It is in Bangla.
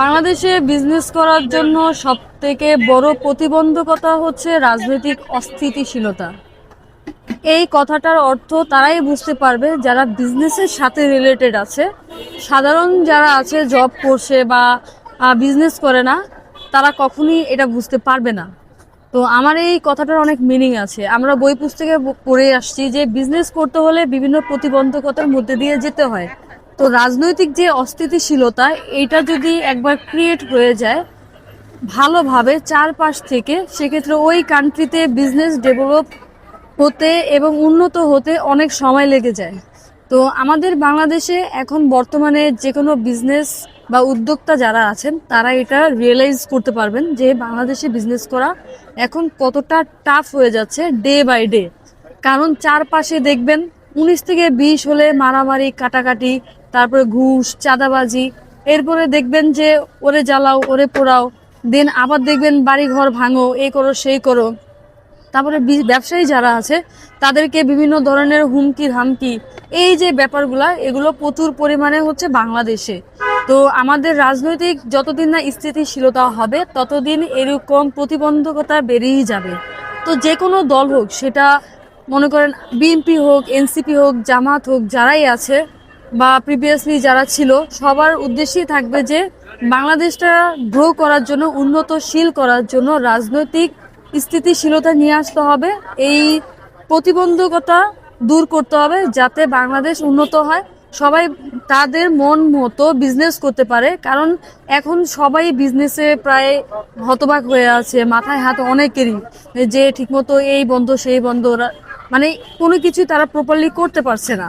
বাংলাদেশে বিজনেস করার জন্য সব থেকে বড় প্রতিবন্ধকতা হচ্ছে রাজনৈতিক অস্থিতিশীলতা। এই কথাটার অর্থ তারাই বুঝতে পারবে যারা বিজনেসের সাথে রিলেটেড আছে। সাধারণ যারা আছে জব করছে বা বিজনেস করে না, তারা কখনই এটা বুঝতে পারবে না। তো আমার এই কথাটার অনেক মিনিং আছে। আমরা বই পুস্তকে পড়ে আসছি যে বিজনেস করতে হলে বিভিন্ন প্রতিবন্ধকতার মধ্যে দিয়ে যেতে হয়। তো রাজনৈতিক যে অস্থিতিশীলতা, এটা যদি একবার ক্রিয়েট হয়ে যায় ভালোভাবে চারপাশ থেকে, সেক্ষেত্রে ওই কান্ট্রিতে বিজনেস ডেভেলপ হতে এবং উন্নত হতে অনেক সময় লেগে যায়। তো আমাদের বাংলাদেশে এখন বর্তমানে যে কোনো বিজনেস বা উদ্যোক্তা যারা আছেন, তারা এটা রিয়েলাইজ করতে পারবেন যে বাংলাদেশে বিজনেস করা এখন কতটা টাফ হয়ে যাচ্ছে ডে বাই ডে কারণ চারপাশে দেখবেন, উনিশ থেকে বিশ হলে মারামারি, কাটাকাটি তারপরে ঘুষ, চাঁদাবাজি। এরপরে দেখবেন যে ওরে জ্বালাও, ওরে পোড়াও। দেন আবার দেখবেন বাড়ি ঘর ভাঙো, এই করো, সেই করো। তারপরে ব্যবসায়ী যারা আছে, তাদেরকে বিভিন্ন ধরনের হুমকি, ধামকি। এই যে ব্যাপারগুলা, এগুলো প্রচুর পরিমাণে হচ্ছে বাংলাদেশে। তো আমাদের রাজনৈতিক যতদিন না স্থিতিশীলতা হবে, ততদিন এরকম প্রতিবন্ধকতা বেড়েই যাবে। তো যে কোনো দল হোক, সেটা মনে করেন বিএনপি হোক, এনসিপি হোক, জামাত হোক, যারাই আছে বা প্রিভিয়াসলি যারা ছিল, সবার উদ্দেশ্যই থাকবে যে বাংলাদেশটা গ্রো করার জন্য, উন্নতশীল করার জন্য রাজনৈতিক স্থিতিশীলতা নিয়ে আসতে হবে। এই প্রতিবন্ধকতা দূর করতে হবে যাতে বাংলাদেশ উন্নত হয়। সবাই তাদের মন মতো বিজনেস করতে পারে, কারণ এখন সবাই বিজনেসে প্রায় হতবাক হয়ে আছে, মাথায় হাত অনেকেরই যে ঠিকমতো এই বন্ধ, সেই বন্ধ মানে কোনো কিছু তারা প্রপারলি করতে পারছে না।